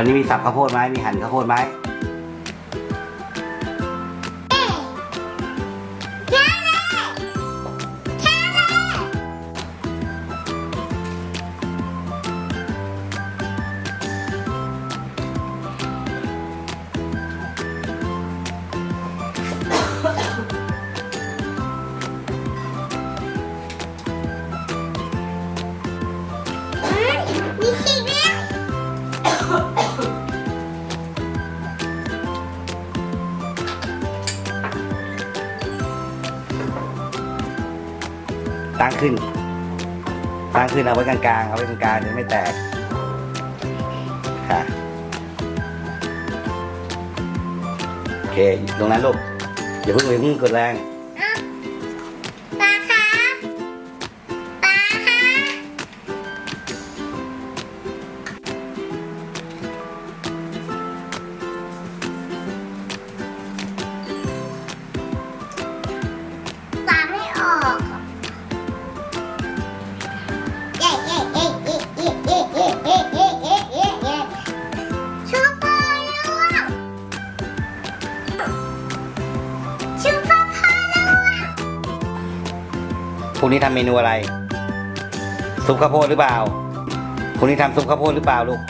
วันนี้มีสับข้าวโพดไหมมีหั่นข้าวโพดไหม ตั้งขึ้น ตั้งขึ้นเอาไว้กลางๆเอาไว้กลางๆจะไม่แตกค่ะโอเคตรงนั้นลูกอย่าเพิ่งอย่าเพิ่งกดแรง พรุ่งนี้ทำเมนูอะไร ซุปข้าวโพดหรือเปล่าพรุ่งนี้ทำซุปข้าวโพดหรือเปล่าลูก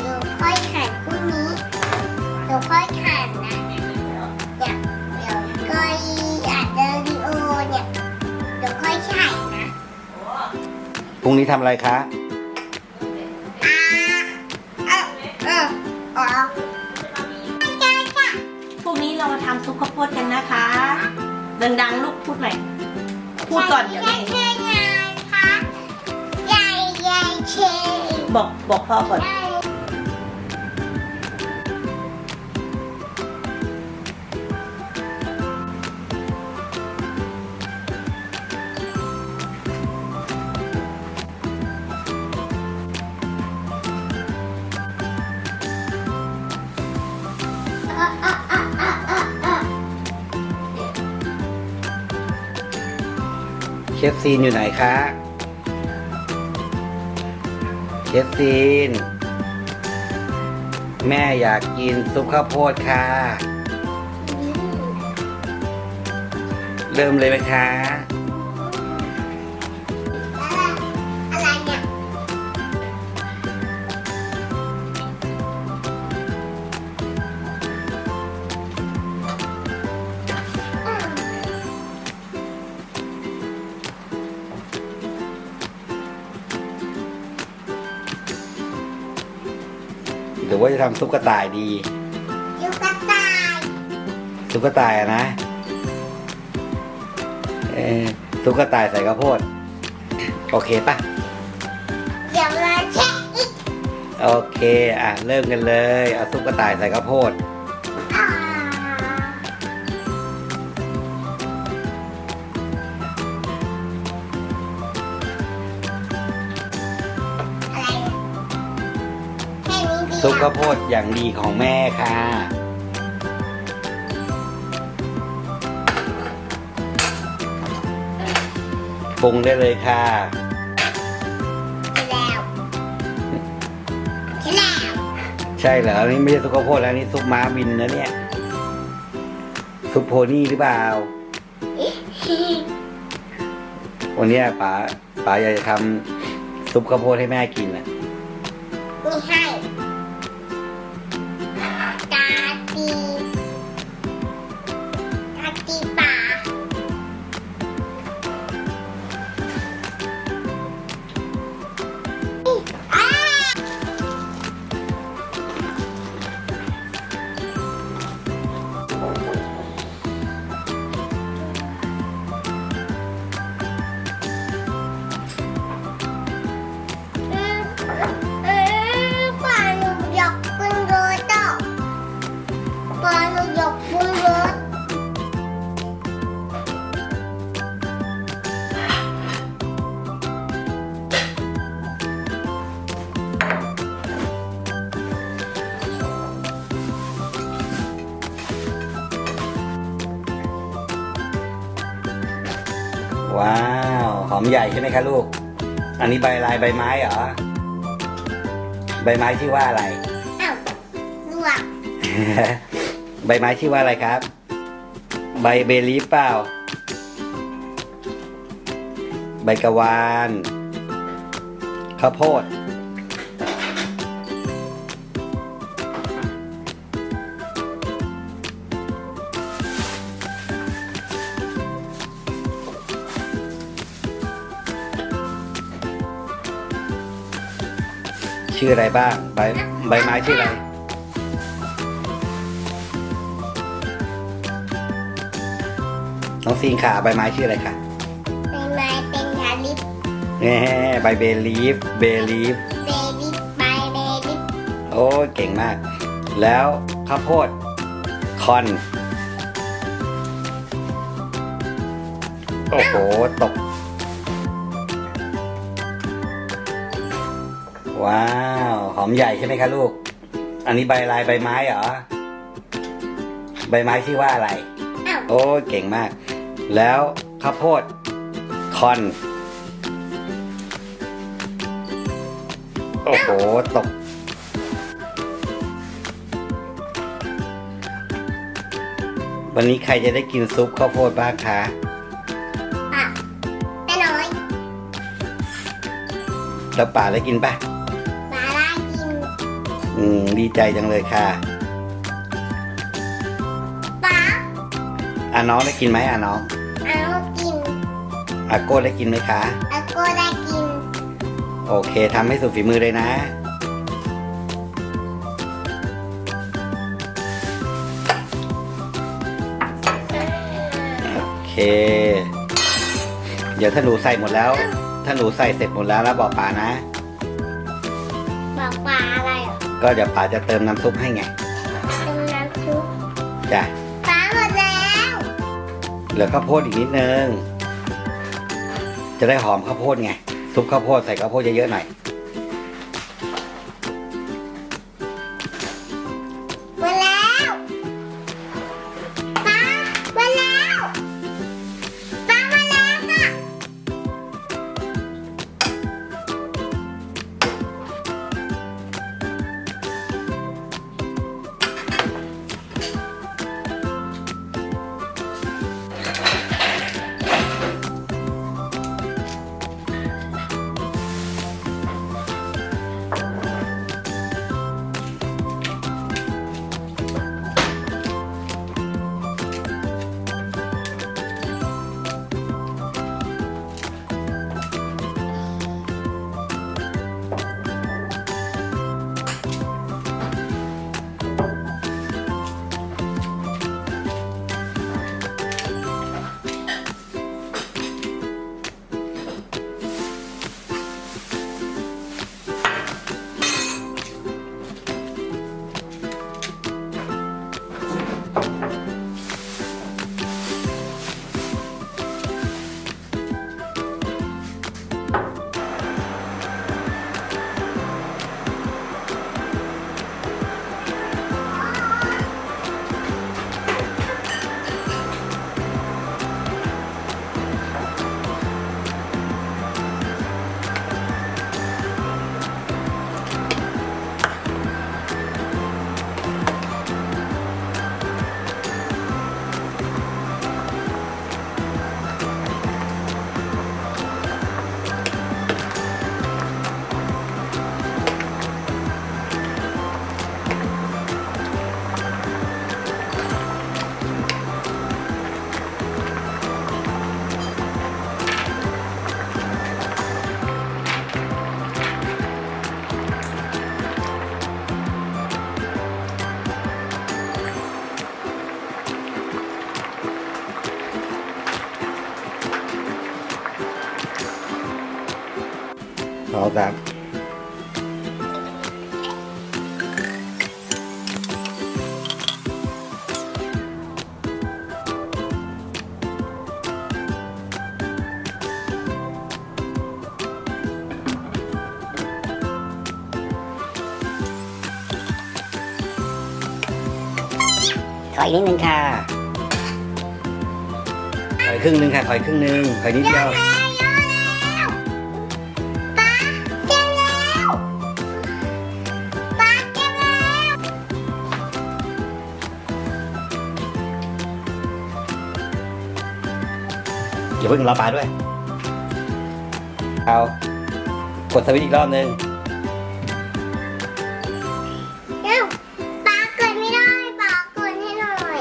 เดี๋ยวค่อยขันพรุ่งนี้ เดี๋ยวค่อยขันนะเนี่ยเดี๋ยวค่อยอัดเดวิโอเนี่ย เดี๋ยวค่อยใส่นะ พรุ่งนี้ทำอะไรคะ ออ๋อใช่ค่ะพรุ่งนี้เรามาทำซุปข้าวโพดกันนะคะ ดังๆ ลูกพูดใหม่พูดก่อนเดี๋ยวใหญ่นี้ใหญ่ค่ะใหญ่ใหญ่เชยบอกบอกพ่อก่อนใหญ่เช ฟซีนอยู่ไหนคะ เชฟซีน แม่อยากกินซุปข้าวโพดค่ะ เริ่มเลยไหมคะ รือว่าจะทำซุปกระต่ายดียูกระต่ายซุปกระต่ายอะนะเออซุปกระต่ายใส่ข้าวโพด โอเคปะเดี๋ยวมาเช็คอีกโอเค อะ เริ่มกันเลย เอาซุปกระต่ายใส่ข้าวโพด ซุปอะข้าวโพดอย่างดีของแม่ค่ะ ปรุงได้เลยค่ะใช่แล้วใช่แล้วใช่เหรออันนี้ไม่ใช่ซุปข้าวโพดแล้วอันนี่ซุปม้าบินนะเนี่ย ซุปโพนี่หรือเปล่า วันเนี้ยป๋าป๋าอยากจะทำซุปข้าวโพดให้แม่กินอะ ใหญ่ใช่ไหมคะลูก อันนี้ใบลายใบไม้เหรอ ใบไม้ชื่อว่าอะไร อ้าวลวกใบไม้ชื่อว่าอะไรครับ ใบเบลีฟเปล่า ใบกะวาน ข้าวโพด ชื่ออะไรบ้าง ใบใบไม้ชื่ออะไร น้องซีนขาใบไม้ชื่ออะไรคะใบไม้เป็นยาลิปแน่ใบเบลีฟเบลีฟเบลิปใบเบลิปโอ้ยเก่งมาก แล้วข้าวโพดคอน โอ้โห ตก ว้าว หอมใหญ่ใช่ไหมคะลูก อันนี้ใบลายใบไม้เหรอ ใบไม้ชื่อว่าอะไรอ้าวโอ้ยเก่งมาก แล้วข้าวโพดคอน โอ้โห ตก วันนี้ใครจะได้กินซุปข้าวโพดบ้างคะปะแม่น้อย แล้วป่าได้กินปะปลาล่ากิน อืมดีใจจังเลยค่ะปลาอะน้องได้กินไหมอะน้องเอากินอะโก้ได้กินไหมคะ อาโก็ได้กินโอเคทำให้สุดฝีมือเลยนะ โอเค เดี๋ยวถ้าหนูใส่หมดแล้ว ถ้าหนูใส่เสร็จหมดแล้วแล้วบอกป่านะ ก็เดี๋ยวป่าจะเติมน้ำซุปให้ไงเป็นน้ำซุปจ้ะปลาหมดแล้วเหลือข้าวโพดอีกนิดนึง จะได้หอมข้าวโพดไงซุปข้าวโพดใส่ข้าวโพดเยอะๆหน่อย สองสามขออีกนิดนึงค่ะใส่อยครึ่งหนึงค่ะถอยครึ่งหนึงถอยนิดเดียว อย่าเพิ่งรอปลาด้วย เอากดสวิตช์อีกรอบหนึงเร็วป้าเกิดไม่ได้ป้าเกิดให้หน่อย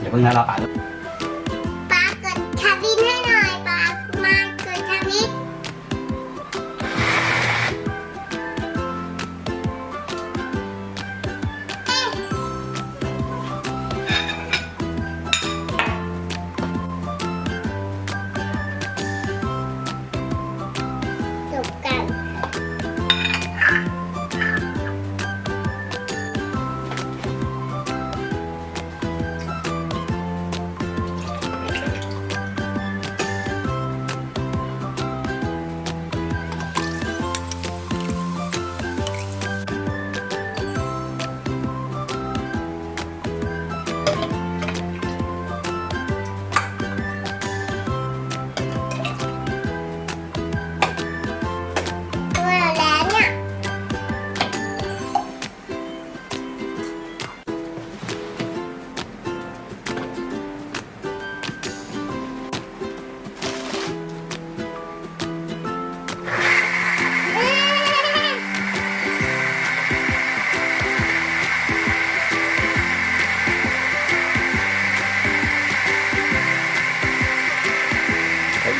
อย่าเพิ่งนะรอปลาด้วย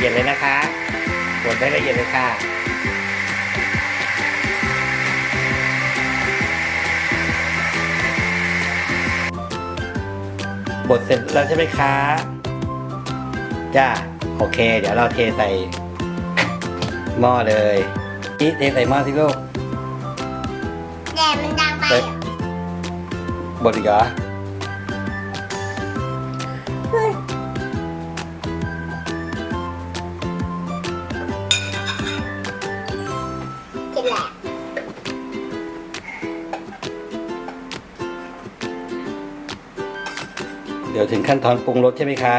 อียดเลยนะคะกดได้ละเอียดเลยค่ะบดเสร็จแล้วใช่ไหมคะ จ้า โอเค เดี๋ยวเราเทใส่หม้อเลยนี่เทใส่หม้อสิลูกแดดมันดังไปเฮ้ยบดอีกเหรอ ถึงขั้นตอนปรุงรสใช่ไหมคะ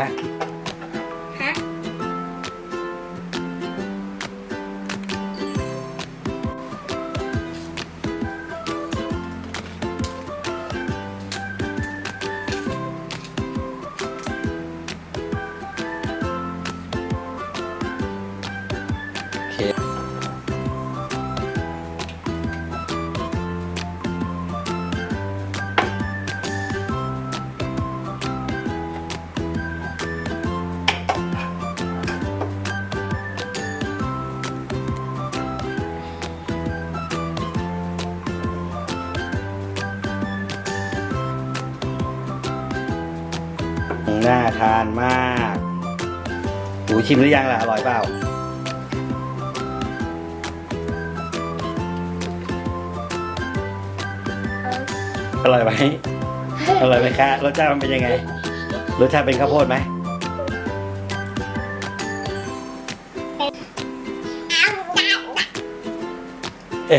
น่าทานมากหูชิมหรือยังล่ะ อร่อยเปล่า อร่อยไหมอร่อยไหมคะรสชาติมันเป็นยังไง รสชาติเป็นข้าวโพดไหมเอาดังเอ้